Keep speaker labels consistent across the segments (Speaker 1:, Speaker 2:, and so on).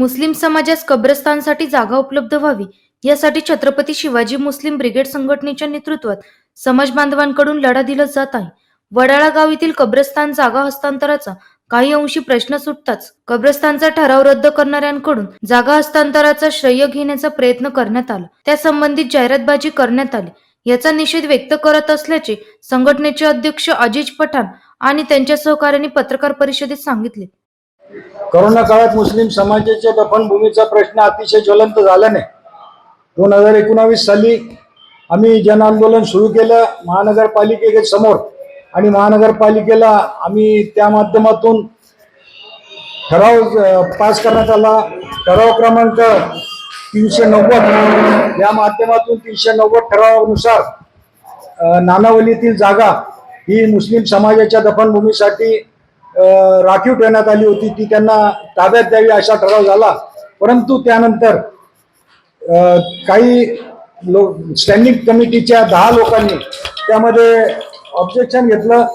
Speaker 1: मुस्लिम समाजास कब्रस्तानसाठी जागा उपलब्ध व्हावी यासाठी छत्रपती शिवाजी मुस्लिम ब्रिगेड संघटनेच्या नेतृत्वात समाज बांधवांकडून लढा दिला जात आहे. वडाळा गाव येथील कब्रस्तान जागा हस्तांतराचा काही अंशी प्रश्न सुटताच कब्रस्तानचा ठराव रद्द करणाऱ्यांकडून जागा हस्तांतराचा श्रेय घेण्याचा प्रयत्न करण्यात आला. त्या संबंधित जाहिरातबाजी करण्यात आली. याचा निषेध व्यक्त करत असल्याचे संघटनेचे अध्यक्ष अजिज पठाण आणि त्यांच्या सहकार्यांनी पत्रकार परिषदेत सांगितले.
Speaker 2: करोना काळात मुस्लिम समाजाच्या दफनभूमीचा प्रश्न अतिशय ज्वलंत झाल्याने दोन हजार एकोणावीस साली आम्ही जन आंदोलन सुरू केलं महानगरपालिके समोर. आणि महानगरपालिकेला आम्ही त्या माध्यमातून ठराव पास करण्यात आला. ठराव क्रमांक तीनशे नव्वद. या माध्यमातून तीनशे नव्वद ठरावानुसार नानावलीतील जागा ही मुस्लिम समाजाच्या दफनभूमीसाठी राखीव ठेवण्यात आली होती. ती त्यांना ताब्यात द्यावी असा ठराव झाला. परंतु त्यानंतर काही लोक स्टँडिंग कमिटीच्या दहा लोकांनी त्यामध्ये ऑब्जेक्शन घेतलं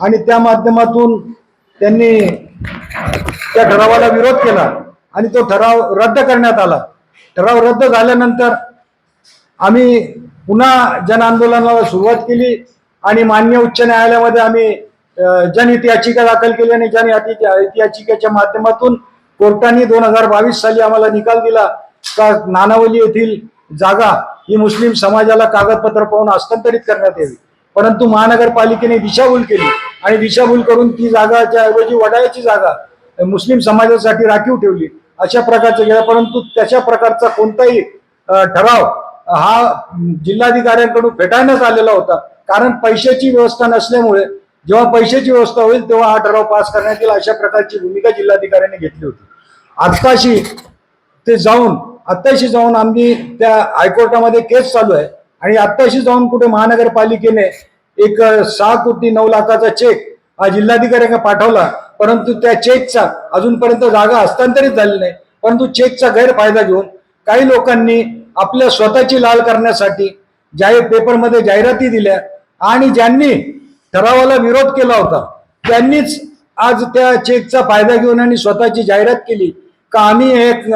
Speaker 2: आणि त्या माध्यमातून त्यांनी त्या ठरावाला विरोध केला आणि तो ठराव रद्द करण्यात आला. ठराव रद्द झाल्यानंतर आम्ही पुन्हा जन आंदोलनाला सुरुवात केली आणि मान्य उच्च न्यायालयामध्ये आम्ही जनहित याचिका दाखल केली आणि जनहित याचिकेच्या माध्यमातून कोर्टाने दोन हजार बावीस साली आम्हाला निकाल दिला का नानावली येथील जागा ही मुस्लिम समाजाला कागदपत्र पाहून हस्तांतरित करण्यात यावी. परंतु महानगरपालिकेने दिशाभूल केली आणि दिशाभूल करून ती जागाच्या ऐवजी वडाळ्याची जागा मुस्लिम समाजासाठी राखीव ठेवली अशा प्रकारचं गेला. परंतु त्याच्या प्रकारचा कोणताही ठराव हा जिल्हाधिकाऱ्यांकडून फेटाळण्यात आलेला होता. कारण पैशाची व्यवस्था नसल्यामुळे जेव्हा पैशाची व्यवस्था होईल तेव्हा हा ठराव पास करण्यात येईल अशा प्रकारची भूमिका जिल्हाधिकाऱ्यांनी घेतली होती. आत्ताशी ते जाऊन आत्ताशी जाऊन आम्ही त्या हायकोर्टामध्ये केस चालू आहे आणि आत्ताशी जाऊन कुठे महानगरपालिकेने एक सहा कोटी नऊ लाखाचा चेक हा जिल्हाधिकाऱ्यांना पाठवला परंतु त्या चेकचा अजूनपर्यंत जागा हस्तांतरित झाली नाही. परंतु चेकचा गैरफायदा घेऊन काही लोकांनी आपल्या स्वतःची लाल करण्यासाठी जाहीर पेपरमध्ये जाहिराती दिल्या आणि ज्यांनी ठरावाला विरोध केला होता. त्यांनीच आज त्या चेकचा फायदा घेऊन आणि स्वतःची जाहिरात केली का आम्ही एक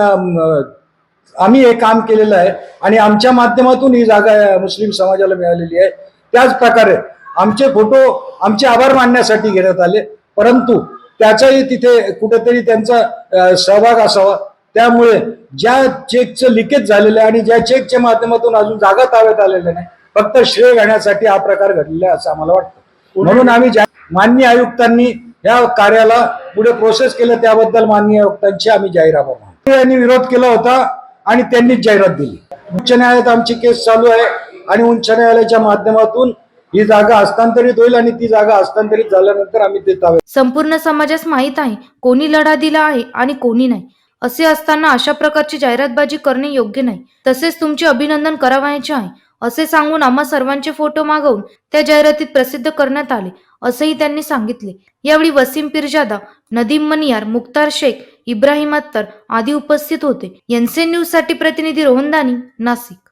Speaker 2: आम्ही हे काम केलेलं आहे आणि आमच्या माध्यमातून ही जागा मुस्लिम समाजाला मिळालेली आहे. त्याच प्रकारे आमचे फोटो आमचे आभार मानण्यासाठी घेण्यात आले. परंतु त्याचाही तिथे कुठेतरी त्यांचा सहभाग असावा. त्यामुळे ज्या चेकचं लिकेज झालेलं आहे आणि ज्या चेकच्या माध्यमातून अजून जागा ताब्यात आलेल्या नाही फक्त श्रेय घेण्यासाठी हा प्रकार घडलेला आहे असं आम्हाला वाटतं. म्हणून आम्ही मान्य आयुक्तांनी या कार्याला पुढे प्रोसेस केलं त्याबद्दल माननीय आयुक्तांची आम्ही जाहीर आभार यांनी विरोध केला होता आणि त्यांनीच जाहिरात दिली. उच्च न्यायालयात आमची केस चालू आहे आणि उच्च न्यायालयाच्या माध्यमातून ही जागा हस्तांतरित होईल आणि ती जागा हस्तांतरित झाल्यानंतर आम्ही ते
Speaker 1: संपूर्ण समाजास माहीत आहे कोणी लढा दिला आहे आणि कोणी नाही. असे असताना अशा प्रकारची जाहिरातबाजी करणे योग्य नाही. तसेच तुमचे अभिनंदन करावयाचे आहे. असे सांगून आम्हा सर्वांचे फोटो मागवून त्या जाहिरातीत प्रसिद्ध करण्यात आले असेही त्यांनी सांगितले. यावेळी वसीम पिरजादा नदीम मनियार मुक्तार शेख इब्राहिम अत्तर आदी उपस्थित होते. एनसीएन न्यूजसाठी प्रतिनिधी रोहनदानी नाशिक.